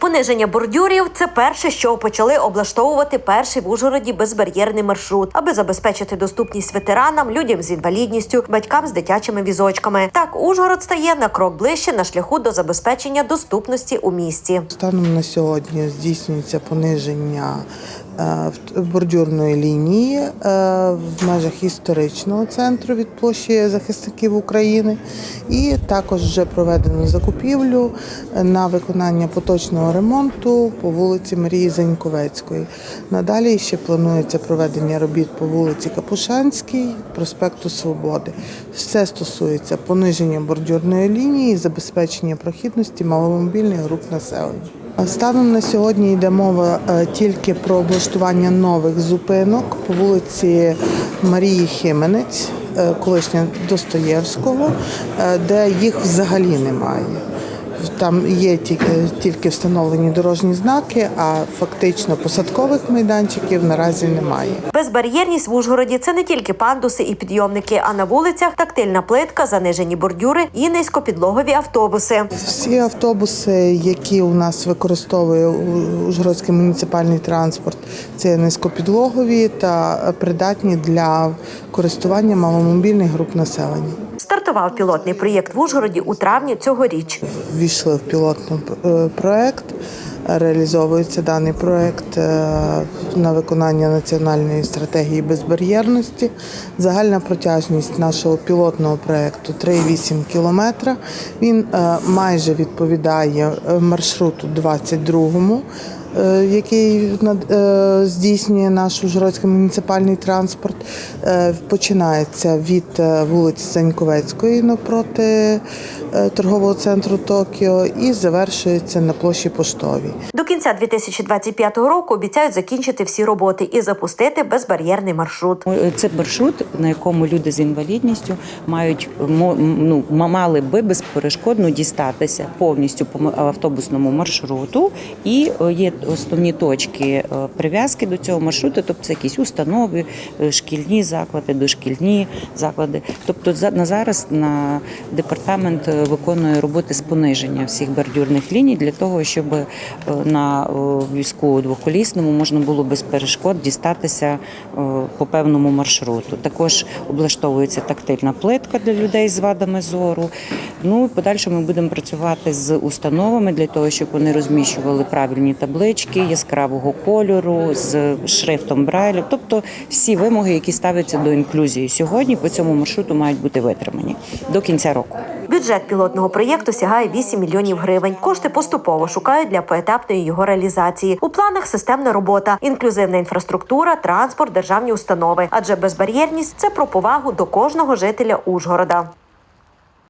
Пониження бордюрів це перше, що почали облаштовувати перший в Ужгороді безбар'єрний маршрут, аби забезпечити доступність ветеранам, людям з інвалідністю, батькам з дитячими візочками. Так Ужгород стає на крок ближче на шляху до забезпечення доступності у місті. Станом на сьогодні здійснюється пониження в- бордюрної лінії е, в межах історичного центру від площі захисників України, і також вже проведено закупівлю на виконання поточного ремонту по вулиці Марії Заньковецької. Надалі ще планується проведення робіт по вулиці Капушанській, проспекту Свободи. Все стосується пониження бордюрної лінії, забезпечення прохідності маломобільних груп населення. Станом на сьогодні йде мова е, тільки про облаштування нових зупинок по вулиці Марії Хименець, е, колишня Достоєвського, е, де їх взагалі немає. Там є тільки, тільки встановлені дорожні знаки, а фактично посадкових майданчиків наразі немає. Безбар'єрність в Ужгороді це не тільки пандуси і підйомники, а на вулицях тактильна плитка, занижені бордюри і низькопідлогові автобуси. Всі автобуси, які у нас використовує Ужгородський муніципальний транспорт, це низькопідлогові та придатні для користування маломобільних груп населення. Стартував пілотний проєкт в Ужгороді у травні цьогоріч. Ввійшли в пілотний е, проект. Реалізовується даний проект е, на виконання національної стратегії безбар'єрності. Загальна протяжність нашого пілотного проекту 3,8 кілометра. Він е, майже відповідає маршруту 22-му. Е, Який над- е, здійснює наш Ужгородський муніципальний транспорт, Е, починається від вулиці Заньковецької навпроти торгового центру Токіо і завершується на площі Поштовій. До кінця 2025 року обіцяють закінчити всі роботи і запустити безбар'єрний маршрут. Це маршрут, на якому люди з інвалідністю мають ну, мали би безперешкодно дістатися повністю по автобусному маршруту. І є основні точки е, прив'язки до цього маршруту, тобто це якісь установи, е, шкільні заклади, дошкільні заклади. Тобто на зараз на департамент е, виконує роботи з пониження всіх бордюрних ліній для того, щоб на візку двоколісному можна було без перешкод дістатися по певному маршруту. Також облаштовується тактильна плитка для людей з вадами зору. Ну і в подальшому ми будемо працювати з установами для того, щоб вони розміщували правильні таблички яскравого кольору з шрифтом Брайля. Тобто всі вимоги, які ставляться до інклюзії сьогодні, по цьому маршруту мають бути витримані до кінця року. Бюджет пілотного проєкту сягає 8 мільйонів гривень. Кошти поступово шукають для поетапної його реалізації. У планах системна робота, інклюзивна інфраструктура, транспорт, державні установи. Адже безбар'єрність це про повагу до кожного жителя Ужгорода.